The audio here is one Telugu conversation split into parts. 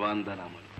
వందనములు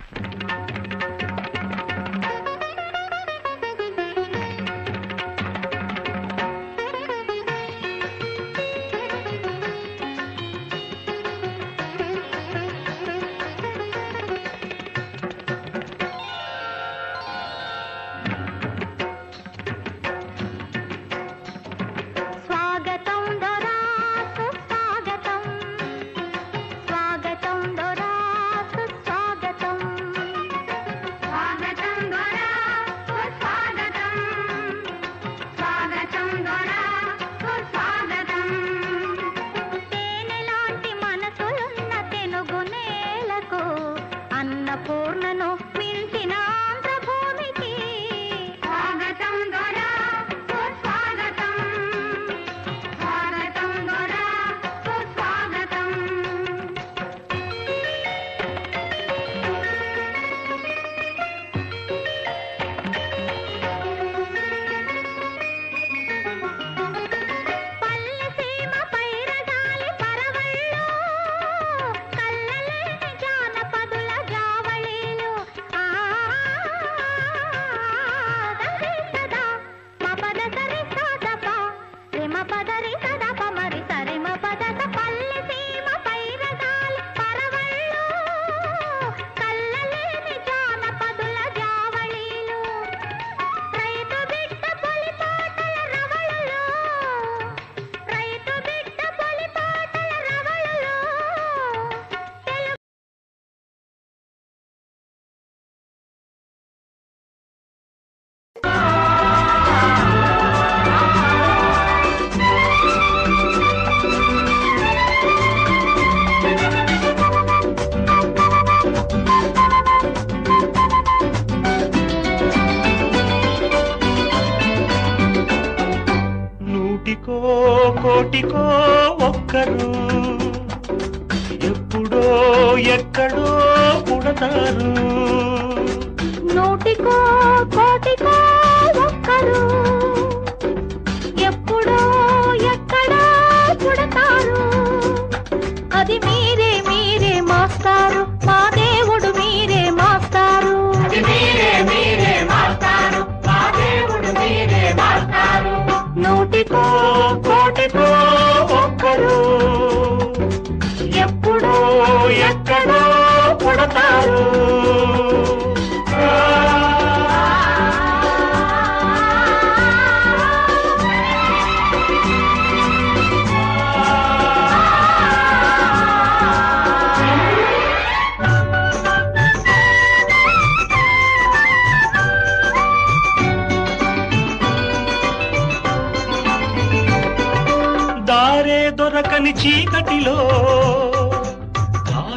కోటికో ఒక్కరు. ఎప్పుడో ఎక్కడో పుడతారు. నూటికో కోటికో ఒక్కరు. పుడతారు దారే దొరకని చీకటిలో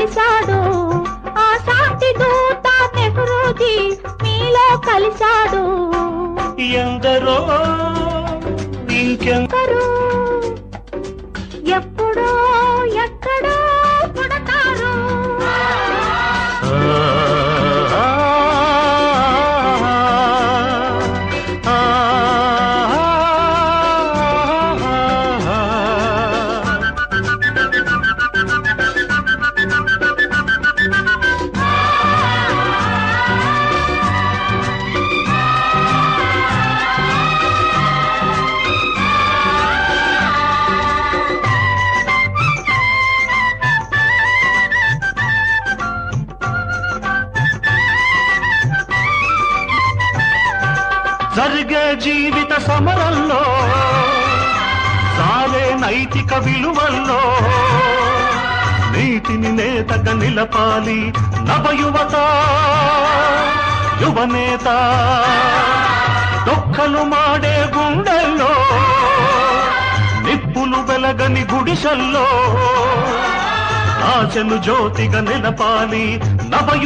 వెలిసాడు ఆ శాంతి దూత నెహ్రూజీ మీలో కలిశాడు. ఎందరో ఇంకెంత ఒకరు ఎప్పుడో జరిగే జీవిత సమరంలో సాగే నైతిక విలువల్లో నీటిని నేతగా నిలపాలి నవయువత యువనేత దొక్కలు మాడే గుండెల్లో నిప్పులు వెలగని గుడిసల్లో ఆశను జ్యోతిగా నిలపాలి నవయు